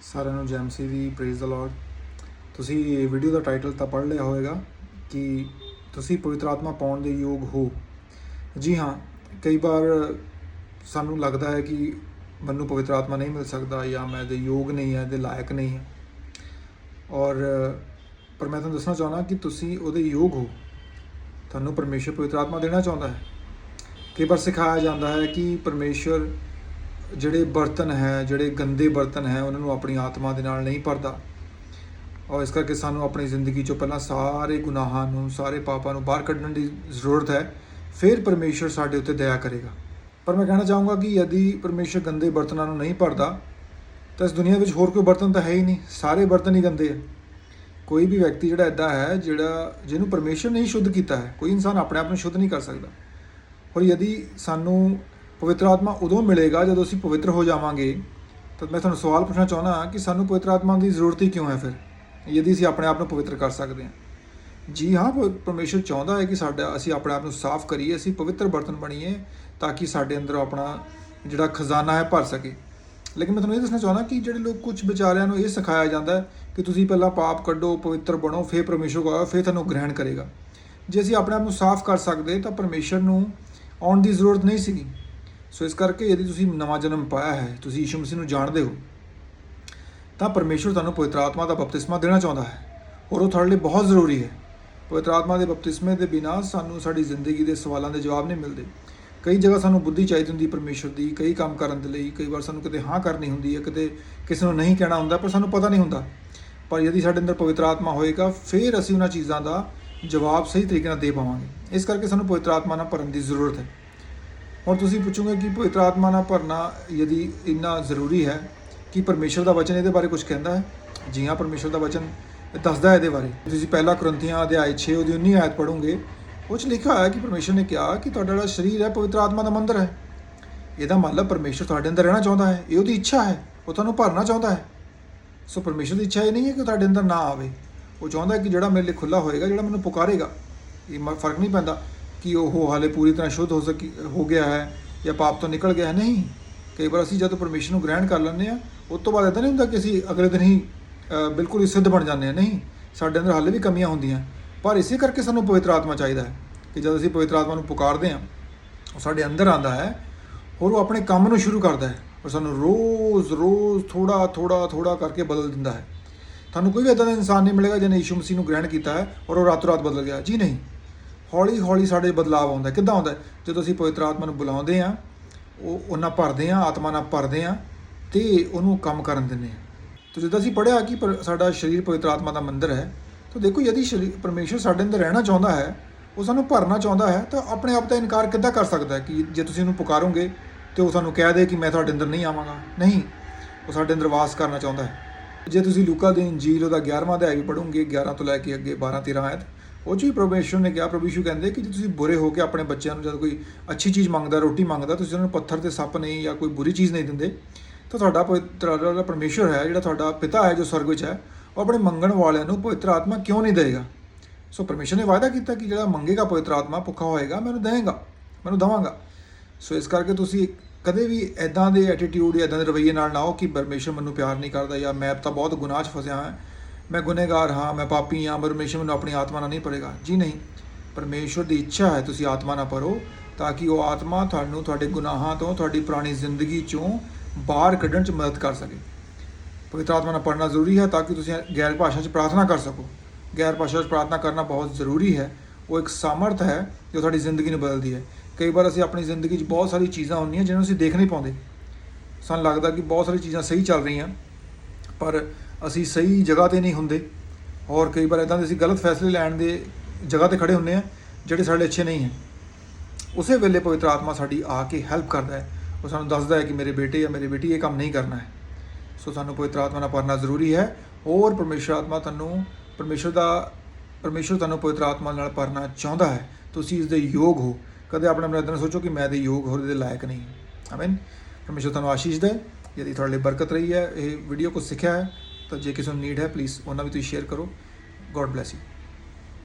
ਸਾਰਿਆਂ ਨੂੰ ਜੈਮਸੀ ਦੀ praise the Lord ਤੁਸੀਂ ਇਹ ਵੀਡੀਓ ਦਾ ਟਾਈਟਲ ਤਾਂ ਪੜ੍ਹ ਲਿਆ ਹੋਵੇਗਾ ਕਿ ਤੁਸੀਂ ਪਵਿੱਤਰ ਆਤਮਾ ਪਾਉਣ ਦੇ ਯੋਗ ਹੋ। ਜੀ ਹਾਂ, ਕਈ ਵਾਰ ਸਾਨੂੰ ਲੱਗਦਾ ਹੈ ਕਿ ਮੈਨੂੰ ਪਵਿੱਤਰ ਆਤਮਾ ਨਹੀਂ ਮਿਲ ਸਕਦਾ ਜਾਂ ਮੈਂ ਦੇ ਯੋਗ ਨਹੀਂ ਹਾਂ ਦੇ ਲਾਇਕ ਨਹੀਂ ਹੈ। ਔਰ, ਪਰ ਮੈਂ ਤੁਹਾਨੂੰ ਦੱਸਣਾ ਚਾਹੁੰਦਾ ਕਿ ਤੁਸੀਂ ਉਹਦੇ ਯੋਗ ਹੋ। ਤੁਹਾਨੂੰ ਪਰਮੇਸ਼ਰ ਪਵਿੱਤਰ ਆਤਮਾ ਦੇਣਾ ਚਾਹੁੰਦਾ ਹੈ। ਕਈ ਵਾਰ ਸਿਖਾਇਆ ਜਾਂਦਾ ਹੈ ਕਿ ਪਰਮੇਸ਼ਰ ਜਿਹੜੇ ਬਰਤਨ ਹੈ, ਜਿਹੜੇ ਗੰਦੇ ਬਰਤਨ ਹੈ, ਉਹਨਾਂ ਨੂੰ ਆਪਣੀ ਆਤਮਾ ਦੇ ਨਾਲ ਨਹੀਂ ਭਰਦਾ। ਔਰ ਇਸ ਕਰਕੇ ਸਾਨੂੰ ਆਪਣੀ ਜ਼ਿੰਦਗੀ ਚੋਂ ਪਹਿਲਾਂ ਸਾਰੇ ਗੁਨਾਹਾਂ ਨੂੰ, ਸਾਰੇ ਪਾਪਾਂ ਨੂੰ ਬਾਹਰ ਕੱਢਣ ਦੀ ਜ਼ਰੂਰਤ ਹੈ। ਫਿਰ ਪਰਮੇਸ਼ਰ ਸਾਡੇ ਉੱਤੇ ਦਇਆ ਕਰੇਗਾ। ਪਰ ਮੈਂ ਕਹਿਣਾ ਚਾਹੂੰਗਾ ਕਿ ਯਦੀ ਪਰਮੇਸ਼ਰ ਗੰਦੇ ਬਰਤਨਾਂ ਨੂੰ ਨਹੀਂ ਭਰਦਾ, ਤਾਂ ਇਸ ਦੁਨੀਆ ਵਿੱਚ ਹੋਰ ਕੋਈ ਬਰਤਨ ਤਾਂ ਹੈ ਹੀ ਨਹੀਂ। ਸਾਰੇ ਬਰਤਨ ਹੀ ਗੰਦੇ ਆ। ਕੋਈ ਵੀ ਵਿਅਕਤੀ ਜਿਹੜਾ ਐਦਾ ਹੈ, ਜਿਹੜਾ, ਜਿਹਨੂੰ ਪਰਮੇਸ਼ਰ ਨਹੀਂ ਸ਼ੁੱਧ ਕੀਤਾ ਹੈ, ਕੋਈ ਇਨਸਾਨ ਆਪਣੇ ਆਪ ਨੂੰ ਸ਼ੁੱਧ ਨਹੀਂ ਕਰ ਸਕਦਾ। ਔਰ ਯਦੀ ਸਾਨੂੰ ਪਵਿੱਤਰ ਆਤਮਾ ਉਦੋਂ ਮਿਲੇਗਾ ਜਦੋਂ ਅਸੀਂ ਪਵਿੱਤਰ ਹੋ ਜਾਵਾਂਗੇ। ਤਾਂ ਮੈਂ ਤੁਹਾਨੂੰ ਸਵਾਲ ਪੁੱਛਣਾ ਚਾਹੁੰਦਾ ਹਾਂ ਕਿ ਸਾਨੂੰ ਪਵਿੱਤਰ ਆਤਮਾ ਦੀ ਜ਼ਰੂਰਤ ਹੀ ਕਿਉਂ ਹੈ ਫਿਰ? ਯਦੀ ਅਸੀਂ ਆਪਣੇ ਆਪ ਨੂੰ ਪਵਿੱਤਰ ਕਰ ਸਕਦੇ ਹਾਂ। ਜੀ ਹਾਂ, ਪ- ਪਰਮੇਸ਼ਰ ਚਾਹੁੰਦਾ ਹੈ ਕਿ ਸਾਡਾ, ਅਸੀਂ ਆਪਣੇ ਆਪ ਨੂੰ ਸਾਫ਼ ਕਰੀਏ, ਅਸੀਂ ਪਵਿੱਤਰ ਬਰਤਨ ਬਣੀਏ ਤਾਂ ਕਿ ਸਾਡੇ ਅੰਦਰ ਆਪਣਾ ਜਿਹੜਾ ਖਜ਼ਾਨਾ ਹੈ ਭਰ ਸਕੇ। ਲੇਕਿਨ ਮੈਂ ਤੁਹਾਨੂੰ ਇਹ ਦੱਸਣਾ ਚਾਹੁੰਦਾ ਕਿ ਜਿਹੜੇ ਲੋਕ ਕੁਝ ਵਿਚਾਰਿਆਂ ਨੂੰ ਇਹ ਸਿਖਾਇਆ ਜਾਂਦਾ ਹੈ ਕਿ ਤੁਸੀਂ ਪਹਿਲਾਂ ਪਾਪ ਕੱਢੋ, ਪਵਿੱਤਰ ਬਣੋ, ਫਿਰ ਪਰਮੇਸ਼ਰ ਕੋਲ ਆਓ, ਫਿਰ ਤੁਹਾਨੂੰ ਗ੍ਰਹਿਣ ਕਰੇਗਾ। ਜੇ ਅਸੀਂ ਆਪਣੇ ਆਪ ਨੂੰ ਸਾਫ਼ ਕਰ ਸਕਦੇ ਤਾਂ ਪਰਮੇਸ਼ਰ ਨੂੰ ਆਉਣ ਦੀ ਜ਼ਰੂਰਤ ਨਹੀਂ ਸੀਗੀ। ਸੋ ਇਸ ਕਰਕੇ ਯਦੀ ਤੁਸੀਂ ਨਵਾਂ ਜਨਮ ਪਾਇਆ ਹੈ, ਤੁਸੀਂ ਯਿਸੂ ਮਸੀਹ ਨੂੰ ਜਾਣਦੇ ਹੋ। ਤਾਂ ਪਰਮੇਸ਼ਰ ਤੁਹਾਨੂੰ ਪਵਿੱਤਰ ਆਤਮਾ ਦਾ ਬਪਤਿਸਮਾ ਦੇਣਾ ਚਾਹੁੰਦਾ ਹੈ। ਔਰ ਉਹ ਤੁਹਾਡੇ ਲਈ ਬਹੁਤ ਜ਼ਰੂਰੀ ਹੈ। ਪਵਿੱਤਰ ਆਤਮਾ ਦੇ ਬਪਤਿਸਮੇ ਦੇ ਬਿਨਾਂ ਸਾਨੂੰ ਸਾਡੀ ਜ਼ਿੰਦਗੀ ਦੇ ਸਵਾਲਾਂ ਦੇ ਜਵਾਬ ਨਹੀਂ ਮਿਲਦੇ। ਕਈ ਜਗ੍ਹਾ ਸਾਨੂੰ ਬੁੱਧੀ ਚਾਹੀਦੀ ਹੁੰਦੀ ਪਰਮੇਸ਼ਰ ਦੀ, ਕਈ ਕੰਮ ਕਰਨ ਦੇ ਲਈ, ਕਈ ਵਾਰ ਸਾਨੂੰ ਕਿਤੇ ਹਾਂ ਕਰਨੀ ਹੁੰਦੀ ਹੈ, ਕਿਤੇ ਕਿਸੇ ਨੂੰ ਨਹੀਂ ਕਹਿਣਾ ਹੁੰਦਾ, ਪਰ ਸਾਨੂੰ ਪਤਾ ਨਹੀਂ ਹੁੰਦਾ। ਪਰ ਯਦੀ ਸਾਡੇ ਅੰਦਰ ਪਵਿੱਤਰ ਆਤਮਾ ਹੋਏਗਾ, ਫਿਰ ਅਸੀਂ ਉਹਨਾਂ ਚੀਜ਼ਾਂ ਦਾ ਜਵਾਬ ਸਹੀ ਤਰੀਕੇ ਨਾਲ ਦੇ ਪਾਵਾਂਗੇ। ਇਸ ਕਰਕੇ ਸਾਨੂੰ ਪਵਿੱਤਰ ਆਤਮਾ ਨਾਲ ਭਰਨ ਦੀ ਜ਼ਰੂਰਤ ਹੈ। ਹੁਣ ਤੁਸੀਂ ਪੁੱਛੋਗੇ ਕਿ ਪਵਿੱਤਰ ਆਤਮਾ ਨਾਲ ਭਰਨਾ ਯਦੀ ਇੰਨਾ ਜ਼ਰੂਰੀ ਹੈ ਕਿ ਪਰਮੇਸ਼ਰ ਦਾ ਵਚਨ ਇਹਦੇ ਬਾਰੇ ਕੁਝ ਕਹਿੰਦਾ ਹੈ? ਜੀ ਹਾਂ ਪਰਮੇਸ਼ਰ ਦਾ ਵਚਨ ਦੱਸਦਾ ਹੈ ਇਹਦੇ ਬਾਰੇ। ਤੁਸੀਂ ਪਹਿਲਾ ਕਰੰਥੀਆਂ ਅਧਿਆਇ 6 ਉਹਦੀ 19 ਆਇਤ ਪੜੋਗੇ ਉਹ 'ਚ ਲਿਖਿਆ ਹੋਇਆ ਕਿ ਪਰਮੇਸ਼ਰ ਨੇ ਕਿਹਾ ਕਿ ਤੁਹਾਡਾ ਜਿਹੜਾ ਸਰੀਰ ਹੈ, ਪਵਿੱਤਰ ਆਤਮਾ ਦਾ ਮੰਦਰ ਹੈ। ਇਹਦਾ ਮਤਲਬ ਪਰਮੇਸ਼ਰ ਤੁਹਾਡੇ ਅੰਦਰ ਰਹਿਣਾ ਚਾਹੁੰਦਾ ਹੈ। ਇਹ ਉਹਦੀ ਇੱਛਾ ਹੈ, ਉਹ ਤੁਹਾਨੂੰ ਭਰਨਾ ਚਾਹੁੰਦਾ ਹੈ। ਸੋ ਪਰਮੇਸ਼ਰ ਦੀ ਇੱਛਾ ਇਹ ਨਹੀਂ ਹੈ ਕਿ ਤੁਹਾਡੇ ਅੰਦਰ ਨਾ ਆਵੇ। ਉਹ ਚਾਹੁੰਦਾ ਕਿ ਜਿਹੜਾ ਮੇਰੇ ਲਈ ਖੁੱਲਾ ਹੋਏਗਾ, ਜਿਹੜਾ ਮੈਨੂੰ ਪੁਕਾਰੇਗਾ, ਇਹ ਮ- ਫ਼ਰਕ ਨਹੀਂ ਪੈਂਦਾ। ਕਿ ਉਹ ਹਾਲੇ ਪੂਰੀ ਤਰ੍ਹਾਂ ਸ਼ੁੱਧ ਹੋ ਸਕੀ, ਹੋ ਗਿਆ ਹੈ ਜਾਂ ਪਾਪ ਤੋਂ ਨਿਕਲ ਗਿਆ ਹੈ? ਨਹੀਂ। ਕਈ ਵਾਰ ਅਸੀਂ ਜਦੋਂ ਪਰਮੇਸ਼ਰ ਨੂੰ ਗ੍ਰਹਿਣ ਕਰ ਲੈਂਦੇ ਆ ਉਸ ਤੋਂ ਬਾਅਦ ਇਦਾਂ ਨਹੀਂ ਹੁੰਦਾ ਕਿ ਅਸੀਂ ਅਗਲੇ ਦਿਨ ਹੀ ਬਿਲਕੁਲ ਹੀ ਸਿੱਧ ਬਣ ਜਾਂਦੇ ਆ ਨਹੀਂ, ਸਾਡੇ ਅੰਦਰ ਹਾਲੇ ਵੀ ਕਮੀਆਂ ਹੁੰਦੀਆਂ। ਪਰ ਇਸੇ ਕਰਕੇ ਸਾਨੂੰ ਪਵਿੱਤਰ ਆਤਮਾ ਚਾਹੀਦਾ ਹੈ ਕਿ ਜਦ ਅਸੀਂ ਪਵਿੱਤਰ ਆਤਮਾ ਨੂੰ ਪੁਕਾਰਦੇ ਹਾਂ, ਉਹ ਸਾਡੇ ਅੰਦਰ ਆਂਦਾ ਹੈ ਔਰ ਉਹ ਆਪਣੇ ਕੰਮ ਨੂੰ ਸ਼ੁਰੂ ਕਰਦਾ ਹੈ ਔਰ ਸਾਨੂੰ ਰੋਜ਼ ਰੋਜ਼ ਥੋੜਾ ਥੋੜਾ ਥੋੜਾ ਕਰਕੇ ਬਦਲ ਦਿੰਦਾ ਹੈ। ਤੁਹਾਨੂੰ ਕੋਈ ਵੀ ਇਦਾਂ ਦਾ ਇਨਸਾਨ ਨਹੀਂ ਮਿਲੇਗਾ ਜਿਹਨੇ ਯਿਸੂ ਮਸੀਹ ਨੂੰ ਗ੍ਰਹਿਣ ਕੀਤਾ ਹੈ ਔਰ ਉਹ ਰਾਤੋਂ ਰਾਤ ਬਦਲ ਗਿਆ। ਜੀ ਨਹੀਂ। ਹੌਲੀ ਹੌਲੀ ਸਾਡੇ ਬਦਲਾਅ ਆਉਂਦਾ ਕਿੱਦਾਂ ਆਉਂਦਾ ਜਦੋਂ ਅਸੀਂ ਪਵਿੱਤਰ ਆਤਮਾ ਨੂੰ ਬੁਲਾਉਂਦੇ ਹਾਂ, ਉਹ ਉਹਨਾਂ ਭਰਦੇ ਹਾਂ, ਆਤਮਾ ਨਾਲ ਭਰਦੇ ਹਾਂ ਤੇ ਉਹਨੂੰ ਕੰਮ ਕਰਨ ਦਿੰਦੇ ਹਾਂ। ਤੇ ਜਦੋਂ ਅਸੀਂ ਪੜਿਆ ਕਿ ਪਰ- ਸਾਡਾ ਸਰੀਰ ਪਵਿੱਤਰ ਆਤਮਾ ਦਾ ਮੰਦਰ ਹੈ, ਤਾਂ ਦੇਖੋ ਯਦि ਸ਼ਰੀਰ ਪਰਮੇਸ਼ਰ ਸਾਡੇ ਅੰਦਰ ਰਹਿਣਾ ਚਾਹੁੰਦਾ ਹੈ, ਉਹ ਸਾਨੂੰ ਭਰਨਾ ਚਾਹੁੰਦਾ ਹੈ, ਤਾਂ ਆਪਣੇ ਆਪ ਦਾ ਇਨਕਾਰ ਕਿੱਦਾਂ ਕਰ ਸਕਦਾ ਹੈ ਕਿ ਜੇ ਤੁਸੀਂ ਉਹਨੂੰ ਪੁਕਾਰੋਗੇ ਤੇ ਉਹ ਸਾਨੂੰ ਕਹਿ ਦੇ ਕਿ ਮੈਂ ਤੁਹਾਡੇ ਅੰਦਰ ਨਹੀਂ ਆਵਾਂਗਾ? ਨਹੀਂ, ਉਹ ਸਾਡੇ ਅੰਦਰ ਵਾਸ ਕਰਨਾ ਚਾਹੁੰਦਾ ਹੈ। ਜੇ ਤੁਸੀਂ ਲੂਕਾ ਦੀ ਇੰਜੀਲ ਉਹਦਾ 11ਵਾਂ ਅਧਿਆਇ ਵੀ ਪੜ੍ਹੋਗੇ 11 ਤੋਂ ਲੈ ਕੇ ਅੱਗੇ 12 13 ਆਇਤ, ਉਹ 'ਚ ਵੀ ਪਰਮੇਸ਼ਰ ਨੇ ਕਿਹਾ, ਪ੍ਰਭੂ ਯਿਸੂ ਕਹਿੰਦੇ ਕਿ ਜੇ ਤੁਸੀਂ ਬੁਰੇ ਹੋ ਕੇ ਆਪਣੇ ਬੱਚਿਆਂ ਨੂੰ ਜਦ ਕੋਈ ਅੱਛੀ ਚੀਜ਼ ਮੰਗਦਾ, ਰੋਟੀ ਮੰਗਦਾ, ਤੁਸੀਂ ਉਹਨਾਂ ਨੂੰ ਪੱਥਰ ਤੇ ਸੱਪ ਨਹੀਂ ਜਾਂ ਕੋਈ ਬੁਰੀ ਚੀਜ਼ ਨਹੀਂ ਦਿੰਦੇ, ਤਾਂ ਤੁਹਾਡਾ ਪਵਿੱਤਰ ਜਿਹੜਾ ਪਰਮੇਸ਼ਰ ਹੈ, ਜਿਹੜਾ ਤੁਹਾਡਾ ਪਿਤਾ ਹੈ, ਜੋ ਸਵਰਗ ਵਿੱਚ ਹੈ, ਉਹ ਆਪਣੇ ਮੰਗਣ ਵਾਲਿਆਂ ਨੂੰ ਪਵਿੱਤਰ ਆਤਮਾ ਕਿਉਂ ਨਹੀਂ ਦੇਗਾ ਸੋ ਪਰਮੇਸ਼ਰ ਨੇ ਵਾਅਦਾ ਕੀਤਾ ਕਿ ਜਿਹੜਾ ਮੰਗੇਗਾ ਪਵਿੱਤਰ ਆਤਮਾ, ਭੁੱਖਾ ਹੋਏਗਾ ਮੈਨੂੰ ਦੇਵੇਗਾ ਮੈਨੂੰ ਦਵਾਂਗਾ। ਸੋ ਇਸ ਕਰਕੇ ਤੁਸੀਂ ਕਦੇ ਵੀ ਐਦਾਂ ਦੇ ਐਟੀਟਿਊਡ ਜਾਂ ਐਦਾਂ ਦੇ ਰਵੱਈਏ ਨਾਲ ਨਾ ਹੋ ਕਿ ਪਰਮੇਸ਼ਰ ਮੈਨੂੰ ਪਿਆਰ ਨਹੀਂ ਕਰਦਾ ਜਾਂ ਮੈਂ ਤਾਂ ਬਹੁਤ ਗੁਨਾਹ 'ਚ ਫਸਿਆ ਹਾਂ। ਮੈਂ ਗੁਨੇਗਾਰ ਹਾਂ, ਮੈਂ ਪਾਪੀ ਹਾਂ ਪਰਮੇਸ਼ਰ ਮੈਨੂੰ ਆਪਣੀ ਆਤਮਾ ਨਾਲ ਨਹੀਂ ਭਰੇਗਾ। ਜੀ ਨਹੀਂ, ਪਰਮੇਸ਼ਰ ਦੀ ਇੱਛਾ ਹੈ ਤੁਸੀਂ ਆਤਮਾ ਨਾਲ ਭਰੋ ਤਾਂ ਕਿ ਉਹ ਆਤਮਾ ਤੁਹਾਨੂੰ ਤੁਹਾਡੇ ਗੁਨਾਹਾਂ ਤੋਂ, ਤੁਹਾਡੀ ਪੁਰਾਣੀ ਜ਼ਿੰਦਗੀ ਚੋਂ ਬਾਹਰ ਕੱਢਣ 'ਚ ਮਦਦ ਕਰ ਸਕੇ। ਪਵਿੱਤਰ ਆਤਮਾ ਨਾਲ ਪੜ੍ਹਨਾ ਜ਼ਰੂਰੀ ਹੈ ਤਾਂ ਕਿ ਤੁਸੀਂ ਗੈਰ ਭਾਸ਼ਾ 'ਚ ਪ੍ਰਾਰਥਨਾ ਕਰ ਸਕੋ। ਗੈਰ ਭਾਸ਼ਾ 'ਚ ਪ੍ਰਾਰਥਨਾ ਕਰਨਾ ਬਹੁਤ ਜ਼ਰੂਰੀ ਹੈ। ਉਹ ਇੱਕ ਸਾਮਰਥ ਹੈ ਜੋ ਤੁਹਾਡੀ ਜ਼ਿੰਦਗੀ ਨੂੰ ਬਦਲਦੀ ਹੈ। ਕਈ ਵਾਰ ਅਸੀਂ ਆਪਣੀ ਜ਼ਿੰਦਗੀ 'ਚ ਬਹੁਤ ਸਾਰੀ ਚੀਜ਼ਾਂ ਹੁੰਦੀਆਂ ਜਿਹਨਾਂ ਨੂੰ ਅਸੀਂ ਦੇਖ ਨਹੀਂ ਪਾਉਂਦੇ। ਸਾਨੂੰ ਲੱਗਦਾ ਕਿ ਬਹੁਤ ਸਾਰੀ ਚੀਜ਼ਾਂ ਸਹੀ ਚੱਲ ਰਹੀਆਂ, ਪਰ ਅਸੀਂ ਸਹੀ ਜਗ੍ਹਾ ਤੇ ਨਹੀਂ ਹੁੰਦੇ। ਔਰ ਕਈ ਵਾਰ ਇਦਾਂ ਦੇ ਅਸੀਂ ਗਲਤ ਫੈਸਲੇ ਲੈਣ ਦੇ ਜਗ੍ਹਾ ਤੇ ਖੜੇ ਹੁੰਦੇ ਆ ਜਿਹੜੇ ਸਾਡੇ ਅੱਛੇ ਨਹੀਂ ਹੈ। ਉਸੇ ਵੇਲੇ ਪਵਿੱਤਰ ਆਤਮਾ ਸਾਡੀ ਆ ਕੇ ਹੈਲਪ ਕਰਦਾ ਹੈ। ਉਹ ਸਾਨੂੰ ਦੱਸਦਾ ਹੈ ਕਿ ਮੇਰੇ ਬੇਟੇ ਜਾਂ ਮੇਰੀ ਬੇਟੀ ਇਹ ਕੰਮ ਨਹੀਂ ਕਰਨਾ ਹੈ। ਸੋ ਸਾਨੂੰ ਪਵਿੱਤਰ ਆਤਮਾ ਨਾਲ ਪੜਨਾ ਜ਼ਰੂਰੀ ਹੈ। ਔਰ ਪਰਮੇਸ਼ਰ ਆਤਮਾ ਤੁਹਾਨੂੰ, ਪਰਮੇਸ਼ਰ ਦਾ, ਪਰਮੇਸ਼ਰ ਤੁਹਾਨੂੰ ਪਵਿੱਤਰ ਆਤਮਾ ਨਾਲ ਪੜਨਾ ਚਾਹੁੰਦਾ ਹੈ। ਤੁਸੀਂ ਇਸ ਦੇ ਯੋਗ ਹੋ। ਕਦੇ ਆਪਣੇ ਆਪਣੇ ਅੰਦਰ ਸੋਚੋ ਕਿ ਮੈਂ ਦੇ ਯੋਗ ਹੋਰ ਦੇ ਲਾਇਕ ਨਹੀਂ। ਆਮੀਨ ਪਰਮੇਸ਼ਰ ਤੁਹਾਨੂੰ ਆਸ਼ੀਸ਼ ਦੇ ਯਦि ਤੁਹਾਡੇ ਲਈ ਬਰਕਤ ਰਹੀ ਹੈ, ਇਹ ਵੀਡੀਓ ਕੋ ਸਿੱਖਿਆ ਹੈ, ਤਾਂ ਜੇ ਕਿਸੇ ਨੂੰ ਨੀਡ ਹੈ ਪਲੀਜ਼ ਉਹਨਾਂ ਵੀ ਤੁਸੀਂ ਸ਼ੇਅਰ ਕਰੋ। God bless you